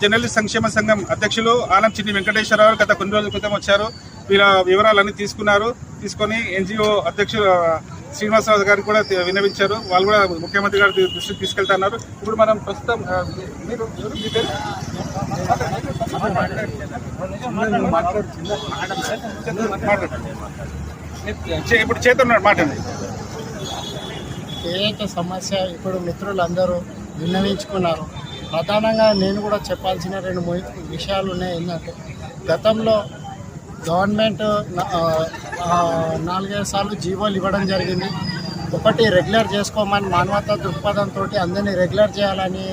Journalist సంక్షేమ సంఘం అధ్యక్షులు ఆనం చిన్ని వెంకటేశ్వరరావు గత కొన్ని రోజుల క్రితం వచ్చారు. వీళ్ళ వివరాలన్నీ తీసుకున్నారు. తీసుకొని ఎన్జిఓ అధ్యక్షులు ఆ, శ్రీనివాసరావు గారికి కూడా విన్నవించారు. వాళ్ళు కూడా ముఖ్యమంత్రి గారి దృష్టికి తీసుకెళ్తున్నారు. ఇప్పుడు మనం ప్రస్తుతం మీరు ఇప్పుడు చేతున్నాడు మాట్లాడండి. ఏదైతే సమస్య ఇప్పుడు మిత్రులందరూ విన్నవించుకున్నారు. ప్రధానంగా నేను కూడా చెప్పాల్సిన రెండు విషయాలు ఉన్నాయి. ఏంటంటే గతంలో గవర్నమెంట్ నాలుగైదు సార్లు జీవోలు ఇవ్వడం జరిగింది. ఒకటి రెగ్యులర్ చేసుకోమని మానవతా దృక్పథంతో అందరినీ రెగ్యులర్ చేయాలని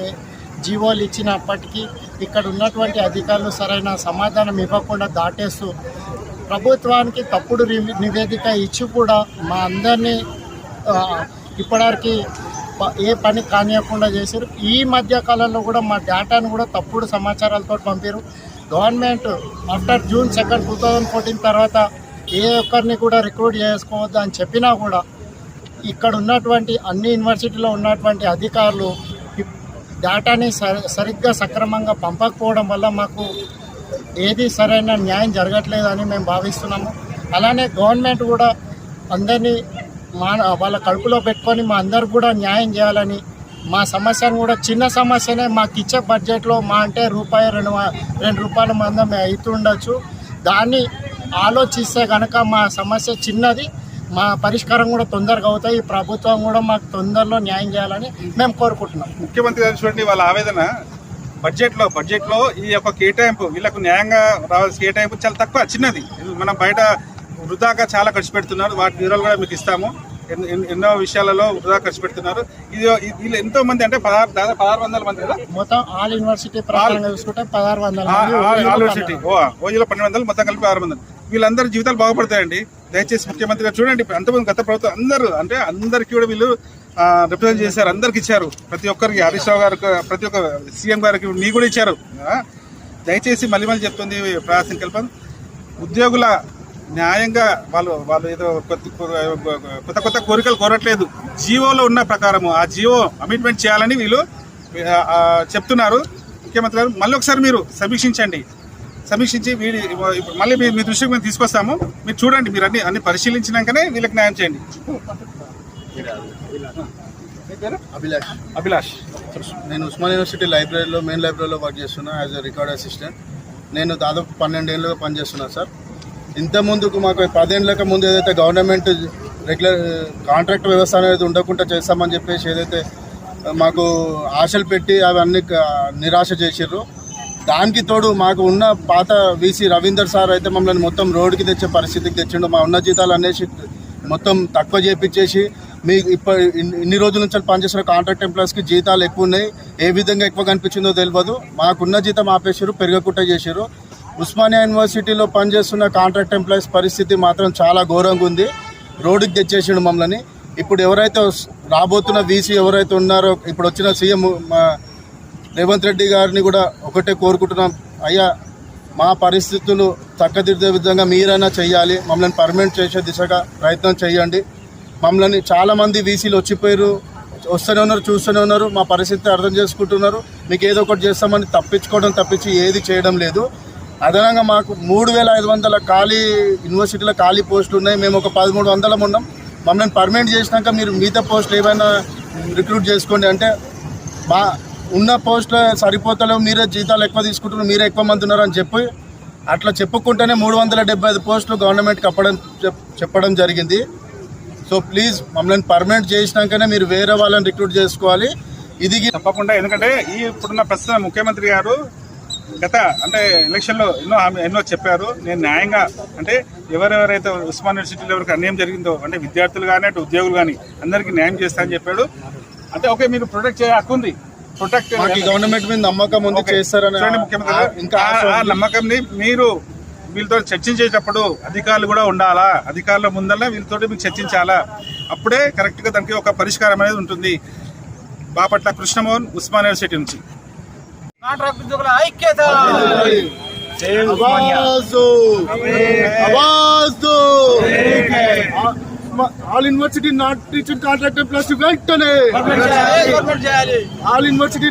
జీవోలు ఇచ్చినప్పటికీ ఇక్కడ ఉన్నటువంటి అధికారులు సరైన సమాధానం ఇవ్వకుండా దాటేస్తూ ప్రభుత్వానికి తప్పుడు నివేదిక ఇచ్చి కూడా మా అందరినీ ఇప్పటివరకు ఏ పని కానియకుండా చేశారు ఈ మధ్య కాలంలో కూడా మా డేటాను కూడా తప్పుడు సమాచారాలతో పంపారు government after June second two thousand fourteen తర్వాత ఏ ఒక్కరిని కూడా రిక్రూట్ చేసుకోవద్దు అని చెప్పినా కూడా ఇక్కడ ఉన్నటువంటి అన్ని యూనివర్సిటీలో ఉన్నటువంటి అధికారులు డేటాని సరి సరిగ్గా సక్రమంగా పంపకపోవడం వల్ల మాకు ఏది సరైన న్యాయం జరగట్లేదని మేము భావిస్తున్నాము. అలానే గవర్నమెంట్ కూడా అందరినీ మా వాళ్ళ కడుపులో పెట్టుకొని మా అందరు కూడా న్యాయం చేయాలని మా సమస్యను కూడా చిన్న సమస్యనే మాకు ఇచ్చే బడ్జెట్లో మా అంటే రూపాయి రెండు రెండు రూపాయల మందం అవుతుండొచ్చు దాన్ని ఆలోచిస్తే కనుక మా సమస్య చిన్నది మా పరిష్కారం కూడా తొందరగా అవుతాయి. ఈ ప్రభుత్వం కూడా మాకు తొందరలో న్యాయం చేయాలని మేము కోరుకుంటున్నాం. ముఖ్యమంత్రి గారు చూడండి వాళ్ళ ఆవేదన బడ్జెట్లో బడ్జెట్లో ఈ యొక్క కేటాయింపు వీళ్ళకు న్యాయంగా రావాల్సిన కేటాయింపు చాలా తక్కువ చిన్నది. మనం బయట వృధాగా చాలా ఖర్చు పెడుతున్నారు. వాటి వివరాలు కూడా మీకు ఇస్తాము. ఎన్- ఎన్- ఎన్నో విషయాలలో వృధా ఖర్చు పెడుతున్నారు. ఇది వీళ్ళు ఎంతో మంది అంటే పదహారు దాదాపు పదహారు వందల మంది కదా? మొత్తం ఆల్ యూనివర్సిటీ చూసుకుంటే పదహారు వందల ఆ- మంది ఆ- ఓయూలో యూనివర్సిటీ. ఓ ఓయూలో పన్నెండు వందలు మొత్తం కలిపి ఆరు వందలు. వీళ్ళందరి జీవితాలు బాగుపడతాయండి. దయచేసి ముఖ్యమంత్రి గారు చూడండి అంతమంది గత ప్రభుత్వం అందరూ అంటే అందరికీ కూడా వీళ్ళు రిప్రజెంట్ చేశారు. అందరికి ఇచ్చారు. ప్రతి ఒక్కరికి హరీష్ రావు గారికి ప్రతి ఒక్క సీఎం గారికి మీ కూడా ఇచ్చారు. దయచేసి మళ్ళీ మళ్ళీ చెప్తుంది ప్రజా సంకల్పం ఉద్యోగుల న్యాయంగా వాళ్ళు వాళ్ళు ఏదో కొత్త కొత్త కొత్త కోరికలు కోరట్లేదు. జీవోలో ఉన్న ప్రకారము ఆ జీవో అమిట్మెంట్ చేయాలని వీళ్ళు చెప్తున్నారు. ముఖ్యమంత్రి గారు మళ్ళీ ఒకసారి మీరు సమీక్షించండి. సమీక్షించి వీడి ఇప్పుడు మళ్ళీ మీ మీ దృష్టికి మేము తీసుకొస్తాము. మీరు చూడండి మీరు అన్ని అన్ని పరిశీలించినాకనే వీళ్ళకి న్యాయం చేయండి? అభిలాష్. అభిలాష్. నేను ఉస్మాన్ యూనివర్సిటీ లైబ్రరీలో మెయిన్ లైబ్రరీలో వర్క్ చేస్తున్నా యాజ్ ఎ రికార్డ్ అసిస్టెంట్ నేను దాదాపు పన్నెండేళ్ళుగా పనిచేస్తున్నా సార్ ఇంత ముందుకు మాకు పదేళ్ళక ముందు ఏదైతే గవర్నమెంట్ రెగ్యులర్ కాంట్రాక్ట్ వ్యవస్థ అనేది ఉండకుండా చేస్తామని చెప్పేసి ఏదైతే uh, మాకు ఆశలు పెట్టి అవన్నీ uh, నిరాశ చేసిర్రు. దానికి తోడు మాకు ఉన్న పాత వీసీ రవీందర్ సార్ అయితే మమ్మల్ని మొత్తం రోడ్డుకి తెచ్చే పరిస్థితికి తెచ్చిండు. మా ఉన్న జీతాలు అనేసి మొత్తం తక్కువ చేపించేసి మీ ఇప్పటి ఇన్ని ఇన్ని రోజుల నుంచి పనిచేసిన కాంట్రాక్ట్ ఎంప్లాయీస్కి జీతాలు ఎక్కువ ఉన్నాయి. ఏ విధంగా ఎక్కువ కనిపించిందో తెలియదు మాకున్న జీతం ఆపేసారు పెరగకుండా చేసారు ఉస్మానియా యూనివర్సిటీలో పనిచేస్తున్న కాంట్రాక్ట్ ఎంప్లాయీస్ పరిస్థితి మాత్రం చాలా ఘోరంగా ఉంది. రోడ్డుకి తెచ్చేసిండు మమ్మల్ని. ఇప్పుడు ఎవరైతే రాబోతున్న వీసీ ఎవరైతే ఉన్నారో ఇప్పుడు వచ్చిన సీఎం రేవంత్ రెడ్డి గారిని కూడా ఒకటే కోరుకుంటున్నాం. అయ్యా మా పరిస్థితులు చక్కదిద్దే విధంగా మీరైనా చేయాలి మమ్మల్ని పర్మనెంట్ చేసే దిశగా ప్రయత్నం చేయండి మమ్మల్ని చాలామంది వీసీలు వచ్చిపోయారు వస్తూనే ఉన్నారు చూస్తూనే ఉన్నారు. మా పరిస్థితి అర్థం చేసుకుంటున్నారు. మీకు ఏదో ఒకటి చేస్తామని తప్పించుకోవడం తప్పించి ఏది చేయడం లేదు. అదనంగా మాకు మూడు వేల ఐదు వందల ఖాళీ యూనివర్సిటీలో ఖాళీ పోస్టులు ఉన్నాయి. మేము ఒక పదమూడు వందలం ఉన్నాం. మమ్మల్ని పర్మనెంట్ చేసినాక మీరు మిగతా పోస్టులు ఏమైనా రిక్రూట్ చేసుకోండి అంటే మా ఉన్న పోస్టులు సరిపోతలేవు మీరే జీతాలు ఎక్కువ తీసుకుంటున్నారు మీరే ఎక్కువ మంది ఉన్నారు అని చెప్పి అట్లా చెప్పుకుంటేనే మూడు వందల డెబ్బై ఐదు పోస్టులు గవర్నమెంట్కి అప్పడం చెప్- చెప్పడం జరిగింది. సో ప్లీజ్ మమ్మల్ని పర్మనెంట్ చేసినాకనే మీరు వేరే వాళ్ళని రిక్రూట్ చేసుకోవాలి. ఇది తప్పకుండా ఎందుకంటే ఈ ఇప్పుడున్న ప్రస్తుత ముఖ్యమంత్రి గారు గత అంటే ఎలక్షన్లో ఎన్నో హామీ ఎన్నో చెప్పారు. నేను న్యాయంగా అంటే ఎవరెవరైతే ఉస్మాన్ యూనివర్సిటీలో ఎవరికి అన్యాయం జరిగిందో అంటే విద్యార్థులు కానీ అటు ఉద్యోగులు కానీ అందరికీ న్యాయం చేస్తా అని చెప్పాడు. అంటే ఓకే మీరు ప్రొటెక్ట్ చేయ హక్కు ఉంది. ప్రొటెక్ట్ గవర్నమెంట్ మీద నమ్మకం ఉంది. చేస్తారని ముఖ్యమంత్రి ఇంకా ఆ-. నమ్మకంని మీరు వీళ్ళతో చర్చించేటప్పుడు అధికారులు కూడా ఉండాలా? అధికారుల ముందల్లా వీళ్ళతో మీకు చర్చించాలా? అప్పుడే కరెక్ట్గా దానికి ఒక పరిష్కారం అనేది ఉంటుంది. బాపట్ల కృష్ణమోహన్ ఉస్మాన్ యూనివర్సిటీ నుంచి. కాంట్రాక్ట్ ఉద్యోగుల ఐక్యత. All university not teaching contract plus వెంటనే. All university